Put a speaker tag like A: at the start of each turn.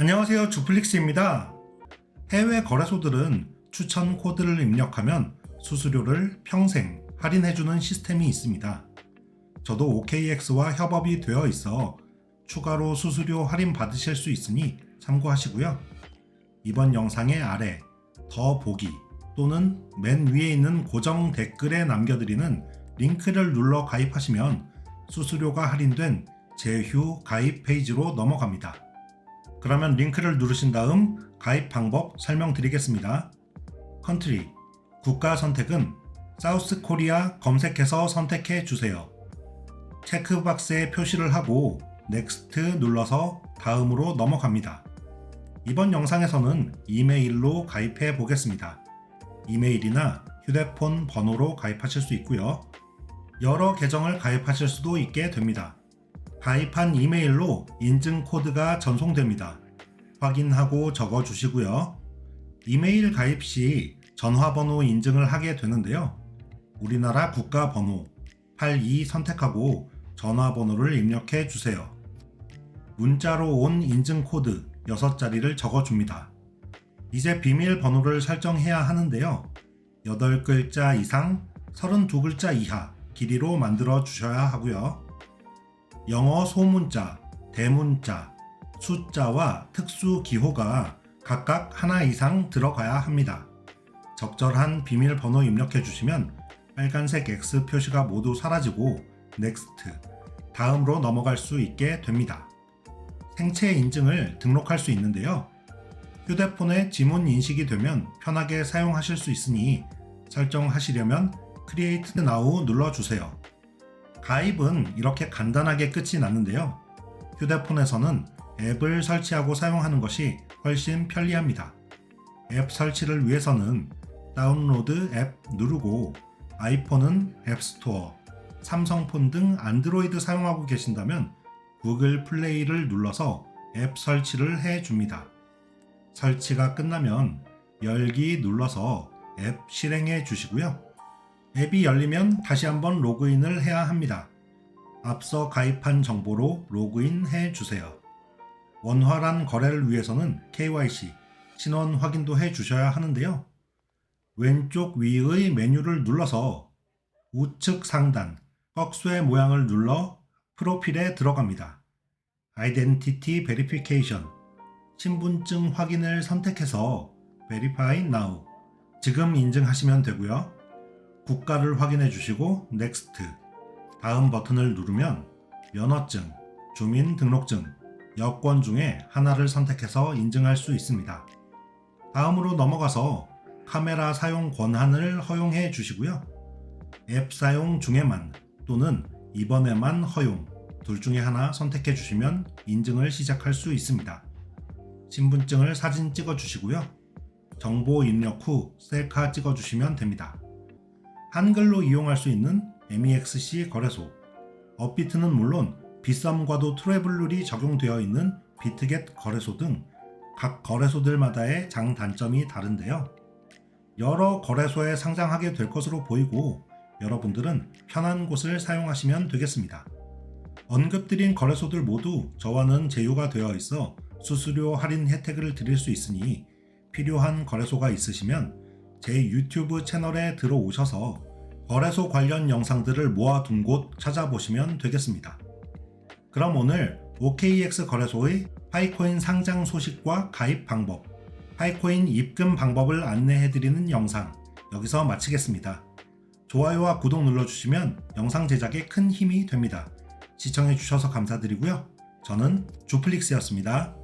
A: 안녕하세요. 주플릭스입니다. 해외 거래소들은 추천 코드를 입력하면 수수료를 평생 할인해주는 시스템이 있습니다. 저도 OKX와 협업이 되어 있어 추가로 수수료 할인 받으실 수 있으니 참고하시고요. 이번 영상의 아래 더 보기 또는 맨 위에 있는 고정 댓글에 남겨드리는 링크를 눌러 가입하시면 수수료가 할인된 제휴 가입 페이지로 넘어갑니다. 그러면 링크를 누르신 다음 가입 방법 설명드리겠습니다. 컨트리 국가 선택은 사우스 코리아 검색해서 선택해 주세요. 체크박스에 표시를 하고 넥스트 눌러서 다음으로 넘어갑니다. 이번 영상에서는 이메일로 가입해 보겠습니다. 이메일이나 휴대폰 번호로 가입하실 수 있고요. 여러 계정을 가입하실 수도 있게 됩니다. 가입한 이메일로 인증 코드가 전송됩니다. 확인하고 적어 주시고요. 이메일 가입 시 전화번호 인증을 하게 되는데요. 우리나라 국가 번호 82 선택하고 전화번호를 입력해 주세요. 문자로 온 인증 코드 6자리를 적어 줍니다. 이제 비밀번호를 설정해야 하는데요. 8글자 이상 32글자 이하 길이로 만들어 주셔야 하고요. 영어 소문자, 대문자, 숫자와 특수 기호가 각각 하나 이상 들어가야 합니다. 적절한 비밀번호 입력해 주시면 빨간색 X 표시가 모두 사라지고 넥스트 다음으로 넘어갈 수 있게 됩니다. 생체 인증을 등록할 수 있는데요. 휴대폰에 지문 인식이 되면 편하게 사용하실 수 있으니 설정하시려면 Create Now 눌러주세요. 가입은 이렇게 간단하게 끝이 났는데요. 휴대폰에서는 앱을 설치하고 사용하는 것이 훨씬 편리합니다. 앱 설치를 위해서는 다운로드 앱 누르고 아이폰은 앱스토어, 삼성폰 등 안드로이드 사용하고 계신다면 구글 플레이를 눌러서 앱 설치를 해 줍니다. 설치가 끝나면 열기 눌러서 앱 실행해 주시고요. 앱이 열리면 다시 한번 로그인을 해야 합니다. 앞서 가입한 정보로 로그인 해 주세요. 원활한 거래를 위해서는 KYC, 신원 확인도 해 주셔야 하는데요. 왼쪽 위의 메뉴를 눌러서 우측 상단 꺽쇠 모양을 눌러 프로필에 들어갑니다. Identity Verification 신분증 확인을 선택해서 Verify Now 지금 인증하시면 되고요. 국가를 확인해 주시고 Next 다음 버튼을 누르면 면허증, 주민등록증, 여권 중에 하나를 선택해서 인증할 수 있습니다. 다음으로 넘어가서 카메라 사용 권한을 허용해 주시고요. 앱 사용 중에만 또는 이번에만 허용 둘 중에 하나 선택해 주시면 인증을 시작할 수 있습니다. 신분증을 사진 찍어 주시고요. 정보 입력 후 셀카 찍어 주시면 됩니다. 한글로 이용할 수 있는 MEXC 거래소 업비트는 물론 비썸과도 트래블룰이 적용되어 있는 비트겟 거래소 등 각 거래소들마다의 장단점이 다른데요. 여러 거래소에 상장하게 될 것으로 보이고 여러분들은 편한 곳을 사용하시면 되겠습니다. 언급드린 거래소들 모두 저와는 제휴가 되어 있어 수수료 할인 혜택을 드릴 수 있으니 필요한 거래소가 있으시면 제 유튜브 채널에 들어오셔서 거래소 관련 영상들을 모아둔 곳 찾아보시면 되겠습니다. 그럼 오늘 OKX 거래소의 파이코인 상장 소식과 가입 방법, 파이코인 입금 방법을 안내해드리는 영상 여기서 마치겠습니다. 좋아요와 구독 눌러주시면 영상 제작에 큰 힘이 됩니다. 시청해주셔서 감사드리고요. 저는 주플릭스였습니다.